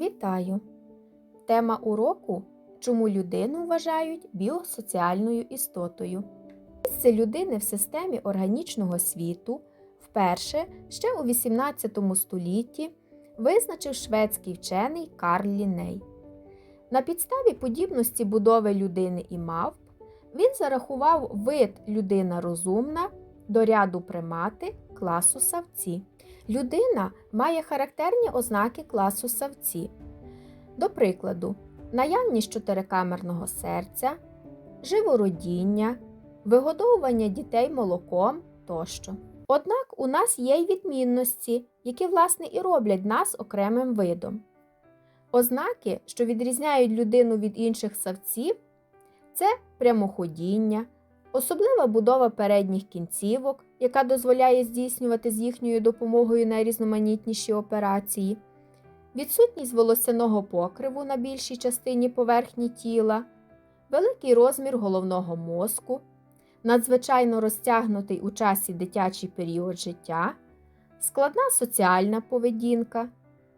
Вітаю! Тема уроку Чому людину вважають біосоціальною істотою. Місце людини в системі органічного світу вперше ще у XVIII столітті визначив шведський вчений Карл Ліней. На підставі подібності будови людини і мавп він зарахував вид людина розумна до ряду примати класу савці. Людина має характерні ознаки класу савці. До прикладу, наявність чотирикамерного серця, живородіння, вигодовування дітей молоком тощо. Однак у нас є й відмінності, які, власне, і роблять нас окремим видом. Ознаки, що відрізняють людину від інших савців, це прямоходіння, особлива будова передніх кінцівок, яка дозволяє здійснювати з їхньою допомогою найрізноманітніші операції, відсутність волосяного покриву на більшій частині поверхні тіла, великий розмір головного мозку, надзвичайно розтягнутий у часі дитячий період життя, складна соціальна поведінка,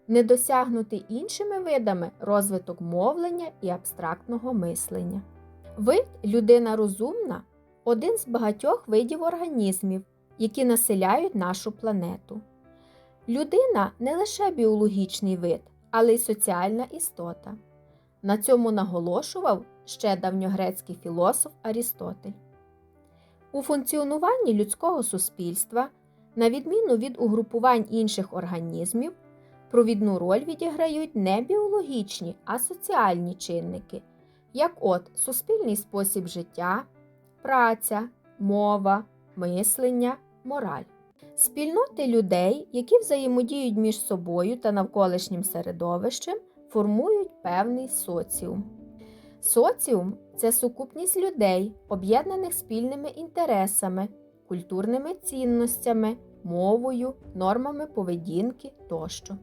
недосягнутий іншими видами розвиток мовлення і абстрактного мислення. Вид людина розумна. Один з багатьох видів організмів, які населяють нашу планету. Людина не лише біологічний вид, але й соціальна істота. На цьому наголошував ще давньогрецький філософ Арістотель. У функціонуванні людського суспільства, на відміну від угрупувань інших організмів, провідну роль відіграють не біологічні, а соціальні чинники, як от суспільний спосіб життя, праця, мова, мислення, мораль. Спільноти людей, які взаємодіють між собою та навколишнім середовищем, формують певний соціум. Соціум це сукупність людей, об'єднаних спільними інтересами, культурними цінностями, мовою, нормами поведінки тощо.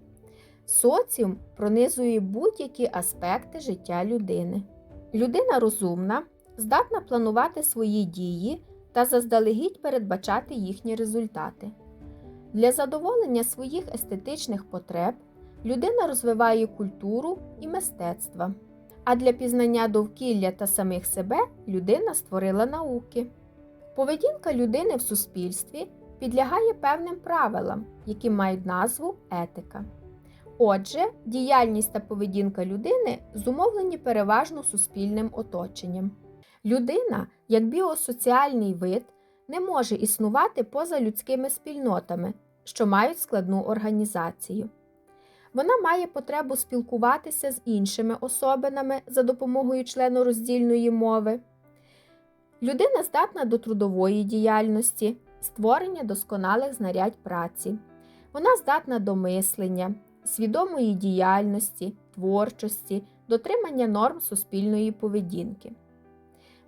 Соціум пронизує будь-які аспекти життя людини. Людина розумна, здатна планувати свої дії та заздалегідь передбачати їхні результати. Для задоволення своїх естетичних потреб людина розвиває культуру і мистецтва, а для пізнання довкілля та самих себе людина створила науки. Поведінка людини в суспільстві підлягає певним правилам, які мають назву етика. Отже, діяльність та поведінка людини зумовлені переважно суспільним оточенням. Людина, як біосоціальний вид, не може існувати поза людськими спільнотами, що мають складну організацію. Вона має потребу спілкуватися з іншими особинами за допомогою членороздільної мови. Людина здатна до трудової діяльності, створення досконалих знарядь праці. Вона здатна до мислення, свідомої діяльності, творчості, дотримання норм суспільної поведінки.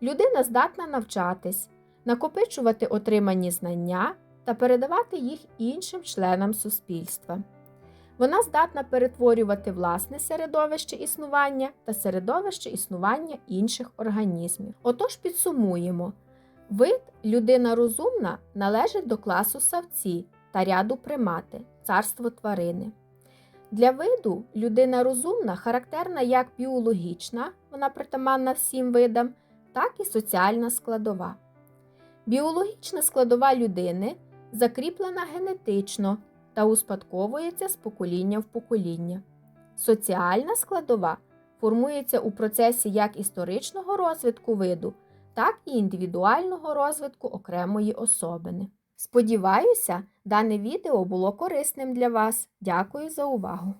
Людина здатна навчатись, накопичувати отримані знання та передавати їх іншим членам суспільства. Вона здатна перетворювати власне середовище існування та середовище існування інших організмів. Отож підсумуємо: вид людина розумна належить до класу савці та ряду примати, царство тварини. Для виду людина розумна характерна як біологічна, вона притаманна всім видам, так і соціальна складова. Біологічна складова людини закріплена генетично та успадковується з покоління в покоління. Соціальна складова формується у процесі як історичного розвитку виду, так і індивідуального розвитку окремої особини. Сподіваюся, дане відео було корисним для вас. Дякую за увагу!